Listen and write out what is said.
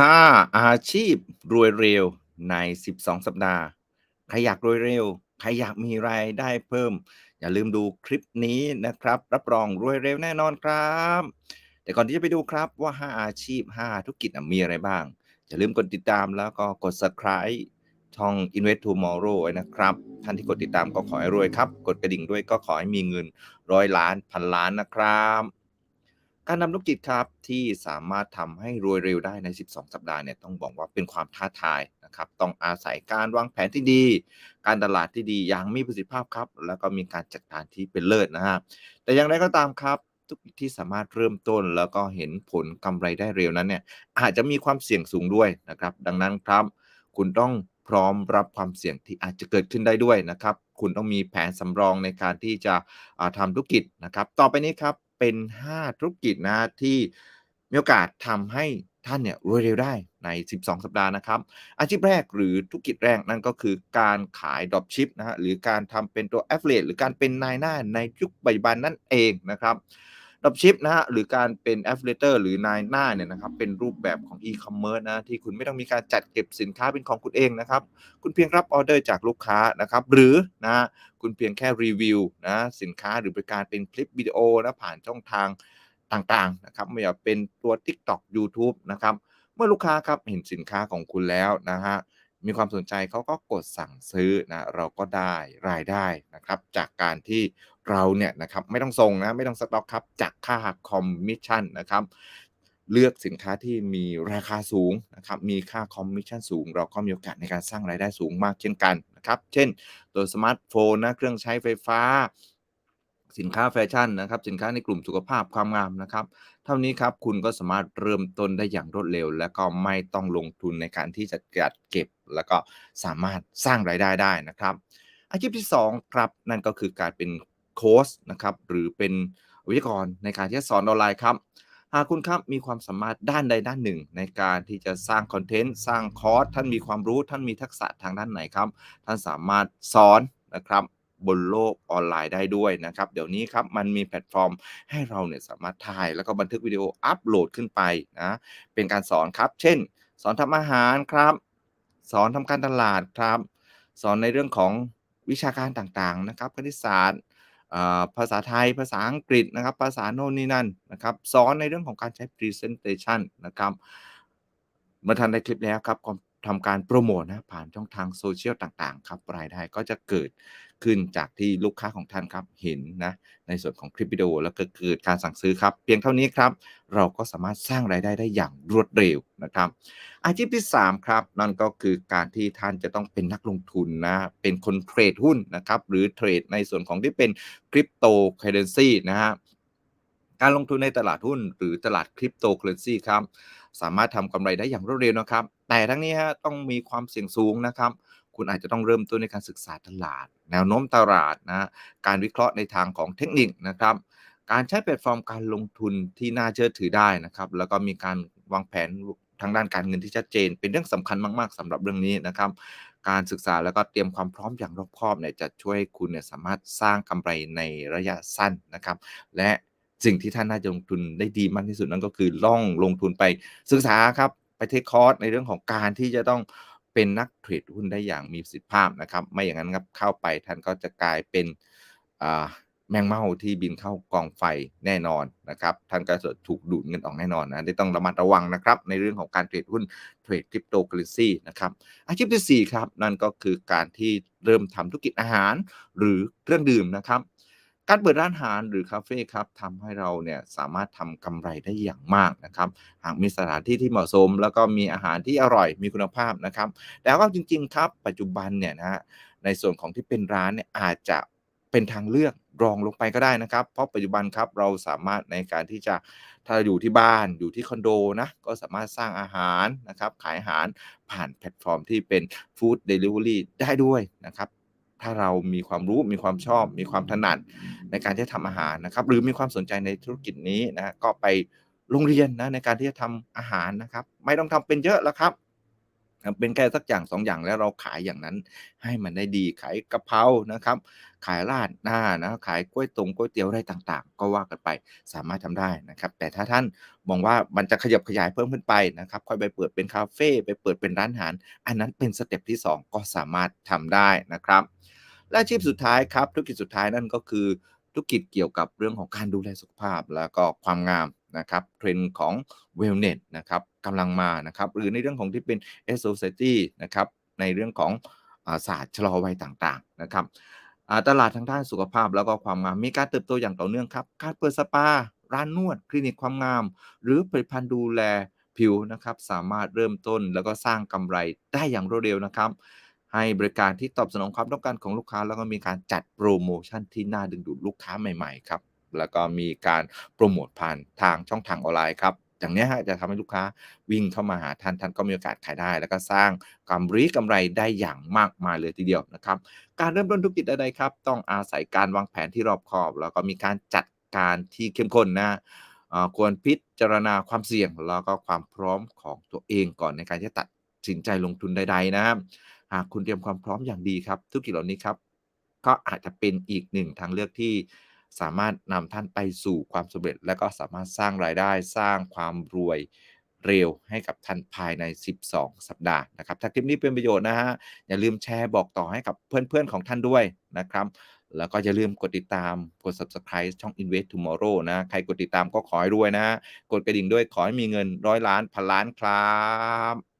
5 อาชีพรวยเร็วใน 12 สัปดาห์ ใครอยากรวยเร็ว ใครอยากมีรายได้เพิ่ม อย่าลืมดูคลิปนี้นะครับ รับรองรวยเร็วแน่นอนครับ แต่ก่อนที่จะไปดูครับว่า 5 อาชีพ 5 ธุรกิจมีอะไรบ้าง อย่าลืมกดติดตามแล้วก็กด Subscribe ช่อง Invest Tomorrow นะครับ ท่านที่กดติดตามก็ขอให้รวยครับ กดกระดิ่งด้วยก็ขอให้มีเงินร้อยล้านพันล้านนะครับ การทำธุรกิจครับที่สามารถทำให้รวยเร็วได้ใน 12 สัปดาห์เนี่ยต้องบอกว่าเป็นความท้าทายนะครับต้องอาศัยการวางแผนที่ดี การตลาดที่ดีอย่างมีประสิทธิภาพครับ แล้วก็มีการจัดการที่เป็นเลิศนะครับแต่อย่างไรก็ตามครับธุรกิจที่สามารถเริ่มต้นแล้วก็เห็นผลกำไรได้เร็วนั้นเนี่ยอาจจะมีความเสี่ยงสูงด้วยนะครับดังนั้นครับคุณต้องพร้อมรับความเสี่ยงที่อาจจะเกิดขึ้นได้ด้วยนะครับ คุณต้องมีแผนสำรองในการที่จะทำธุรกิจนะครับ ต่อไปนี้ครับ เป็น 5 ธุรกิจนะที่มีโอกาสทำให้ท่านเนี่ยรวยเร็วได้ใน 12 สัปดาห์นะครับ อาชีพแรกหรือธุรกิจแรกนั่นก็คือการขายดรอปชิพนะฮะหรือการทำเป็นตัวแอฟเฟลตหรือการเป็นนายหน้าในยุคปัจจุบันนั่นเองนะครับ Dropship นะฮะหรือการเป็น Affiliator หรือนายหน้าเนี่ยนะครับเป็นรูปแบบของ E-commerce นะที่คุณไม่ต้องมีการจัดเก็บสินค้าเป็นของคุณเองนะครับคุณเพียงรับออเดอร์จากลูกค้านะครับหรือนะคุณเพียงแค่รีวิวนะสินค้าหรือบริการเป็นคลิปวิดีโอนะผ่านช่องทางต่างๆนะครับไม่ว่าเป็นตัว TikTok ยูทูบนะครับเมื่อลูกค้าครับเห็นสินค้าของคุณแล้วนะฮะมีความสนใจเขาก็กดสั่งซื้อนะเราก็ได้รายได้นะครับจากการที่ เราเนี่ยนะครับไม่ต้องส่งนะไม่ต้องสต็อกครับจากค่าคอมมิชชั่นนะครับเลือกสินค้าที่มีราคาสูงนะครับมีค่าคอมมิชชั่นสูง เราก็มีโอกาสในการสร้างรายได้สูงมากเช่นกันนะครับเช่นตัวสมาร์ทโฟนนะเครื่องใช้ไฟฟ้า สินค้าแฟชั่นนะครับสินค้าในกลุ่มสุขภาพความงามนะครับเท่านี้ครับคุณก็สามารถเริ่มต้นได้อย่างรวดเร็ว และก็ไม่ต้องลงทุนในการที่จะจัดเก็บ แล้วก็สามารถสร้างรายได้ได้นะครับ อาชีพที่2ครับนั่นก็คือการเป็น โค้ชนะครับหรือเป็นวิทยากรในการที่จะสอนออนไลน์ครับ หากคุณครับมีความสามารถด้านใดด้านหนึ่ง ในการที่จะสร้างคอนเทนต์สร้างคอร์สท่านมีความรู้ท่านมีทักษะทางด้านไหนครับ ท่านสามารถสอนนะครับบนโลกออนไลน์ได้ด้วยนะครับ เดี๋ยวนี้ครับมันมีแพลตฟอร์มให้เราเนี่ยสามารถถ่ายแล้วก็บันทึกวิดีโออัปโหลดขึ้นไปนะเป็นการสอนครับ เช่น สอนทำอาหารครับ สอนทำการตลาดครับ สอนในเรื่องของวิชาการต่างๆนะครับคณิตศาสตร์ ภาษาไทยภาษาอังกฤษนะครับ ภาษาโน่นนี่นั่นนะครับสอนในเรื่องของการใช้ Presentation นะครับเมื่อทันได้คลิปแล้วครับทำการโปรโมทนะผ่านช่องทางโซเชียลต่างๆ ครับรายได้ก็จะเกิด ขึ้นจากที่ลูกค้าของท่านครับเห็นนะในส่วนของคลิปวิดีโอแล้วก็เกิดการสั่งซื้อครับ เพียงเท่านี้ครับ เราก็สามารถสร้างรายได้ได้อย่างรวดเร็วนะครับ อาชีพที่ 3 ครับ นั่นก็คือการที่ท่านจะต้องเป็นนักลงทุนนะเป็นคนเทรดหุ้นนะครับหรือเทรดในส่วนของที่เป็นคริปโตเคอเรนซีนะฮะการลงทุนในตลาดหุ้นหรือตลาดคริปโตเคอเรนซีครับสามารถทำกำไรได้อย่างรวดเร็วนะครับ แต่ทั้งนี้ฮะต้องมีความเสี่ยงสูงนะครับ คุณอาจจะต้องเริ่มต้นในการศึกษาตลาด แนวโน้มตลาดนะการวิเคราะห์ในทางของเทคนิคนะครับการใช้แพลตฟอร์มการลงทุนที่น่าเชื่อถือได้นะครับ แล้วก็มีการวางแผนทางด้านการเงินที่ชัดเจน เป็นเรื่องสำคัญมาก ๆสำหรับเรื่องนี้นะครับ การศึกษาแล้วก็เตรียมความพร้อมอย่างรอบคอบเนี่ยจะช่วยให้คุณเนี่ยสามารถสร้างกำไรในระยะสั้นนะครับ และสิ่งที่ท่านน่าจะลงทุนได้ดีมากที่สุดนั่นก็คือล่องลงทุนไปศึกษาครับไปเทคคอร์สในเรื่องของการที่จะต้อง เป็นนักเทรดหุ้นได้อย่างมีประสิทธิภาพนะครับ ไม่อย่างนั้นครับเข้าไปท่านก็จะกลายเป็นแมงเม่าที่บินเข้ากองไฟแน่นอนนะครับ ท่านก็จะถูกดูดเงินออกแน่นอนนะที่ต้องระมัดระวังนะครับ ในเรื่องของการเทรดหุ้นเทรดคริปโตเคอเรนซีนะครับ อาชีพที่ 4 ครับ นั่นก็คือการที่เริ่มทำธุรกิจอาหารหรือเครื่องดื่มนะครับ การเปิดร้านอาหารหรือคาเฟ่ครับทำให้เราเนี่ยสามารถทำกำไรได้อย่างมากนะครับ หากมีสถานที่ที่เหมาะสม แล้วก็มีอาหารที่อร่อยมีคุณภาพนะครับ แต่ก็จริง ๆ ครับ ปัจจุบันเนี่ยนะฮะในส่วนของที่เป็นร้านเนี่ยอาจจะเป็นทางเลือกรองลงไปก็ได้นะครับ เพราะปัจจุบันครับเราสามารถในการที่จะถ้าอยู่ที่บ้านอยู่ที่คอนโดนะก็สามารถสร้างอาหารนะครับขายอาหารผ่านแพลตฟอร์มที่เป็นฟู้ดเดลิเวอรี่ได้ด้วยนะครับ ถ้าเรามีความรู้มีความชอบ มีความถนัดในการที่จะทำอาหารนะครับ หรือมีความสนใจในธุรกิจนี้นะก็ไปโรงเรียนนะในการที่จะทำอาหารนะครับ ไม่ต้องทำเป็นเยอะแล้วครับทำเป็นแค่สักอย่าง2ออย่างแล้วเราขายอย่างนั้น ให้มันได้ดีขายกะเพรานะครับ ขายราดหน้านะขายก๋วยตงก๋วยเตี๋ยวอะไรต่างๆ ก็ว่ากันไปสามารถทำได้นะครับ แต่ถ้าท่านมองว่ามันจะขยับขยายเพิ่มขึ้นไปนะครับ ค่อยไปเปิดเป็นคาเฟ่ไปเปิดเป็นร้านอาหาร อันนั้นเป็นสเต็ปที่ 2 ก็สามารถทำได้นะครับ และอาชีพสุดท้ายครับ ธุรกิจสุดท้ายนั่นก็คือ ธุรกิจเกี่ยวกับเรื่องของการดูแลสุขภาพ แล้วก็ความงามนะครับ trend ของ wellness นะครับกำลังมานะครับหรือในเรื่องของที่เป็น e society นะครับในเรื่องของศาสตร์ชะลอวัยต่างๆนะครับตลาดทางด้านสุขภาพแล้วก็ความงามมีการเติบโตอย่างต่อเนื่องครับ การเปิดสปา ร้านนวด คลินิกความงาม หรือผลิตภัณฑ์ดูแลผิวนะครับ สามารถเริ่มต้นแล้วก็สร้างกำไรได้อย่างรวดเร็วนะครับ ให้บริการที่ตอบสนองความต้องการของลูกค้า แล้วก็มีการจัดโปรโมชั่นที่น่าดึงดูดลูกค้าใหม่ๆครับแล้วก็มีการโปรโมทผ่านทางช่องทางออนไลน์ครับอย่างนี้ฮะจะทำให้ลูกค้าวิ่งเข้ามาหาท่านท่านก็มีโอกาสขายได้ แล้วก็สร้างกำไรกำไรได้อย่างมากมายเลยทีเดียวนะครับ การเริ่มต้นธุรกิจใดๆครับ ต้องอาศัยการวางแผนที่รอบคอบ แล้วก็มีการจัดการที่เข้มข้นนะควรพิจารณาความเสี่ยง แล้วก็ความพร้อมของตัวเองก่อนในการที่ตัดสินใจลงทุนใดๆนะครับ หากคุณเตรียมความพร้อมอย่างดีครับ ธุรกิจเหล่านี้ครับ ก็อาจจะเป็นอีกหนึ่งทางเลือกที่สามารถนำท่านไปสู่ความสำเร็จ และก็สามารถสร้างรายได้สร้างความรวยเร็วให้กับท่านภายใน 12 สัปดาห์นะครับ ถ้าคลิปนี้เป็นประโยชน์นะฮะ อย่าลืมแชร์บอกต่อให้กับเพื่อนๆของท่านด้วยนะครับ แล้วก็อย่าลืมกดติดตามกด subscribe ช่อง Invest Tomorrow นะ ใครกดติดตามก็ขอให้รวยนะ กดกระดิ่งด้วยขอให้มีเงินร้อยล้านพันล้านครับ